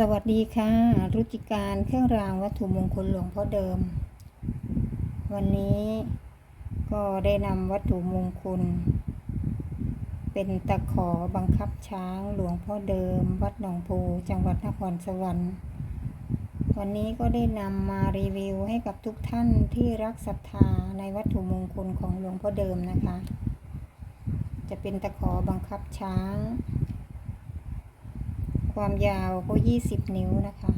สวัสดีค่ะ รุจิการเครื่องรางวัตถุมงคลหลวงพ่อเดิม วันนี้ก็ได้นำวัตถุมงคล เป็นตะขอบังคับช้างหลวงพ่อเดิม วัดหนองโพจังหวัดนครสวรรค์ วันนี้ก็ได้นำมารีวิวให้กับทุกท่านที่รักศรัทธาในวัตถุมงคลของหลวงพ่อเดิมนะคะ จะเป็นตะขอบังคับช้าง ความยาวก็ 20 นิ้วนะคะ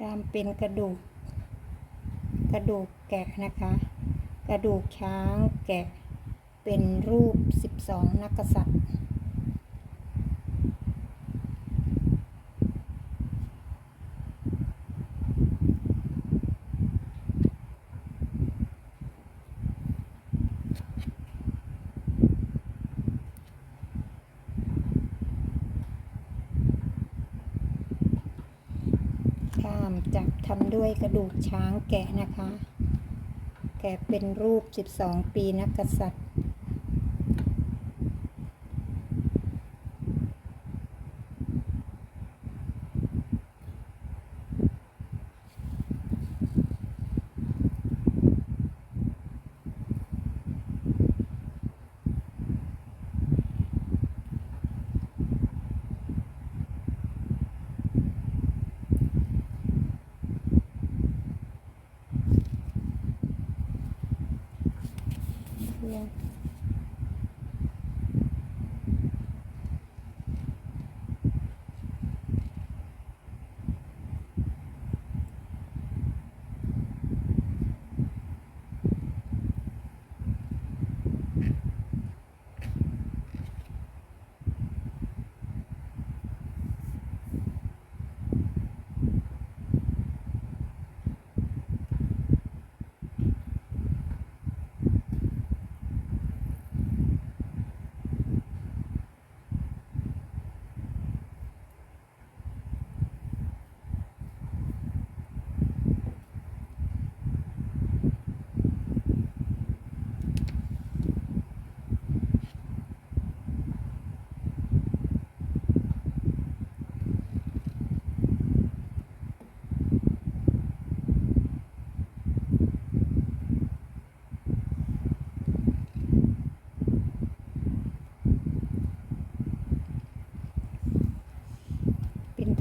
ดามเป็นกระดูก กระดูกแกะนะคะ กระดูกช้างแกะเป็นรูป 12 นักษัตริย์ ข้า มจับทำด้วยกระดูกช้างแกะนะคะ แกะเป็นรูป 12 ปีนักกษัตริย์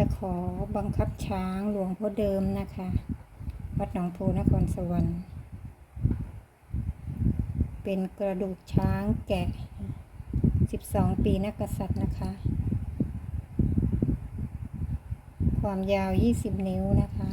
จะขอบังคับช้างหลวงพ่อเดิมนะคะ วัดหนองโพนครสวรรค์ เป็นกระดูกช้างแกะ 12 ปีนักกษัตริย์นะคะ ความยาว 20 นิ้วนะคะ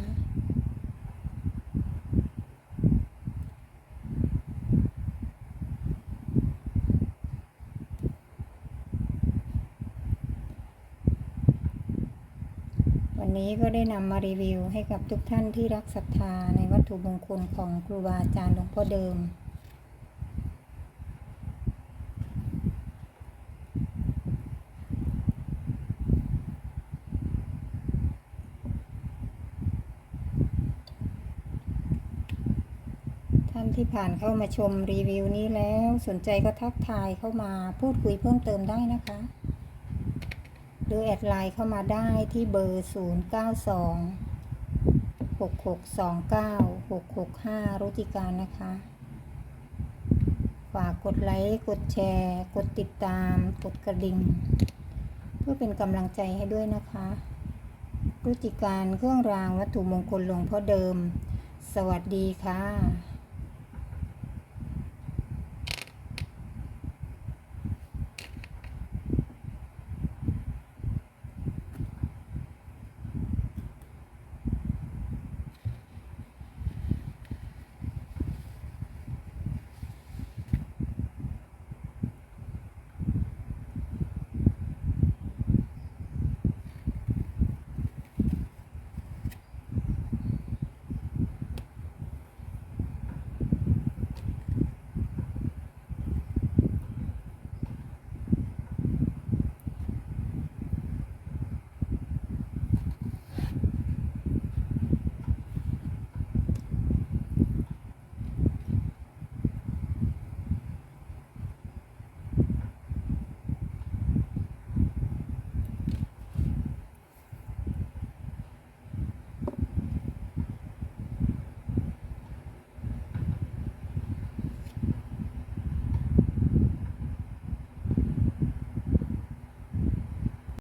วัน นี้ก็ได้นำมารีวิวให้กับทุกท่านที่รักศรัทธาในวัตถุมงคลของครูบาอาจารย์หลวงพ่อเดิม ท่านที่ผ่านเข้ามาชมรีวิวนี้แล้วสนใจก็ทักทายเข้ามาพูดคุยเพิ่มเติมได้นะคะ หรือแอดไลน์เข้ามาได้ที่เบอร์ 0 9 2 6 6 2 9 6 6 5 รุจิการนะคะ ฝากกดไลค์ กดแชร์ กดติดตาม กดกระดิ่ง เพื่อเป็นกำลังใจให้ด้วยนะคะ รุจิการเครื่องรางวัตถุมงคลหลวงพ่อเดิม สวัสดีค่ะ